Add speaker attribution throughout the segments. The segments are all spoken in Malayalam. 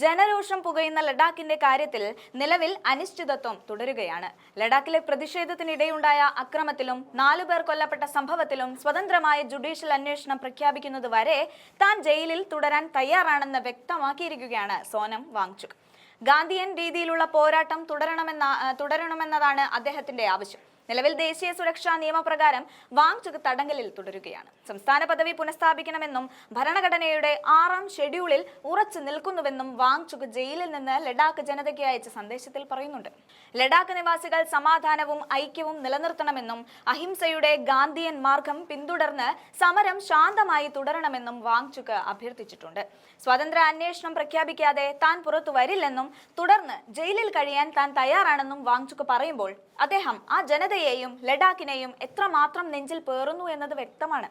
Speaker 1: ജനരോഷം പുകയുന്ന ലഡാക്കിന്റെ കാര്യത്തിൽ നിലവിൽ അനിശ്ചിതത്വം തുടരുകയാണ്. ലഡാക്കിലെ പ്രതിഷേധത്തിനിടെയുണ്ടായ അക്രമത്തിലും നാലുപേർ കൊല്ലപ്പെട്ട സംഭവത്തിലും സ്വതന്ത്രമായ ജുഡീഷ്യൽ അന്വേഷണം പ്രഖ്യാപിക്കുന്നത് വരെ താൻ ജയിലിൽ തുടരാൻ തയ്യാറാണെന്ന് വ്യക്തമാക്കിയിരിക്കുകയാണ് സോനം വാങ്ചുക്. ഗാന്ധിയൻ രീതിയിലുള്ള പോരാട്ടം തുടരണമെന്ന തുടരണമെന്നതാണ് അദ്ദേഹത്തിന്റെ ആവശ്യം. നിലവിൽ ദേശീയ സുരക്ഷാ നിയമപ്രകാരം വാങ്ചുക് തടങ്കലിൽ തുടരുകയാണ്. സംസ്ഥാന പദവി പുനഃസ്ഥാപിക്കണമെന്നും ഭരണഘടനയുടെ ആറാം ഷെഡ്യൂളിൽ ഉറച്ചു നിൽക്കുന്നുവെന്നും വാങ്ചുക് ജയിലിൽ നിന്ന് ലഡാക്ക് ജനതയ്ക്ക് അയച്ച സന്ദേശത്തിൽ പറയുന്നുണ്ട്. ലഡാക്ക് നിവാസികൾ സമാധാനവും ഐക്യവും നിലനിർത്തണമെന്നും അഹിംസയുടെ ഗാന്ധിയൻ മാർഗം പിന്തുടർന്ന് സമരം ശാന്തമായി തുടരണമെന്നും വാങ്ചുക് അഭ്യർത്ഥിച്ചിട്ടുണ്ട്. സ്വതന്ത്ര അന്വേഷണം പ്രഖ്യാപിക്കാതെ താൻ പുറത്തു വരില്ലെന്നും തുടർന്ന് ജയിലിൽ കഴിയാൻ താൻ തയ്യാറാണെന്നും വാങ്ചുക് പറയുമ്പോൾ അദ്ദേഹം ആ ജനതയെയും ലഡാക്കിനെയും എത്രമാത്രം നെഞ്ചിൽ പേറുന്നു എന്നത് വ്യക്തമാണ്.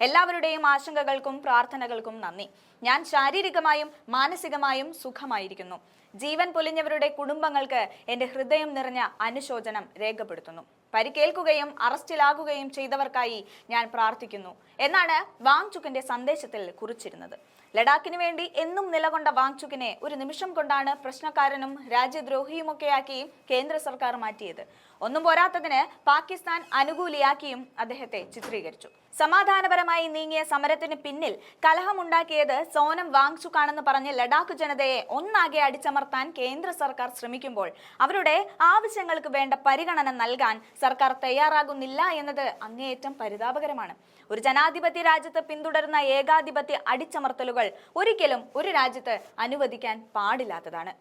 Speaker 1: എല്ലാവരുടെയും ആശങ്കകൾക്കും പ്രാർത്ഥനകൾക്കും നന്ദി. ഞാൻ ശാരീരികമായും മാനസികമായും സുഖമായിരിക്കുന്നു. ജീവൻ പൊലിഞ്ഞവരുടെ കുടുംബങ്ങൾക്ക് എന്റെ ഹൃദയം നിറഞ്ഞ അനുശോചനം രേഖപ്പെടുത്തുന്നു. പരിക്കേൽക്കുകയും അറസ്റ്റിലാകുകയും ചെയ്തവർക്കായി ഞാൻ പ്രാർത്ഥിക്കുന്നു. എന്നാണ് വാങ്ചുക്കിന്റെ സന്ദേശത്തിൽ കുറിച്ചിരുന്നത്. ലഡാക്കിന് വേണ്ടി എന്നും നിലകൊണ്ട വാങ്ചുക്കിനെ ഒരു നിമിഷം കൊണ്ടാണ് പ്രശ്നക്കാരനും രാജ്യദ്രോഹിയുമൊക്കെയാക്കി കേന്ദ്ര സർക്കാർ മാറ്റിയത്. ഒന്നും പോരാത്തതിന് പാകിസ്ഥാൻ അനുകൂലിയാക്കിയും അദ്ദേഹത്തെ ചിത്രീകരിച്ചു. സമാധാനപരമായി നീങ്ങിയ സമരത്തിന് പിന്നിൽ കലഹമുണ്ടാക്കിയത് സോനം വാങ്ചുക്കാണെന്ന് പറഞ്ഞ് ലഡാക്ക് ജനതയെ ഒന്നാകെ അടിച്ചമർത്താൻ കേന്ദ്ര സർക്കാർ ശ്രമിക്കുമ്പോൾ അവരുടെ ആവശ്യങ്ങൾക്ക് വേണ്ട പരിഗണന നൽകാൻ സർക്കാർ തയ്യാറാകുന്നില്ല എന്നത് അങ്ങേയറ്റം പരിതാപകരമാണ്. ഒരു ജനാധിപത്യ രാജ്യത്ത് പിന്തുടരുന്ന ഏകാധിപത്യ അടിച്ചമർത്തലുകൾ ഒരിക്കലും ഒരു രാജ്യത്ത് അനുവദിക്കാൻ പാടില്ലാത്തതാണ്.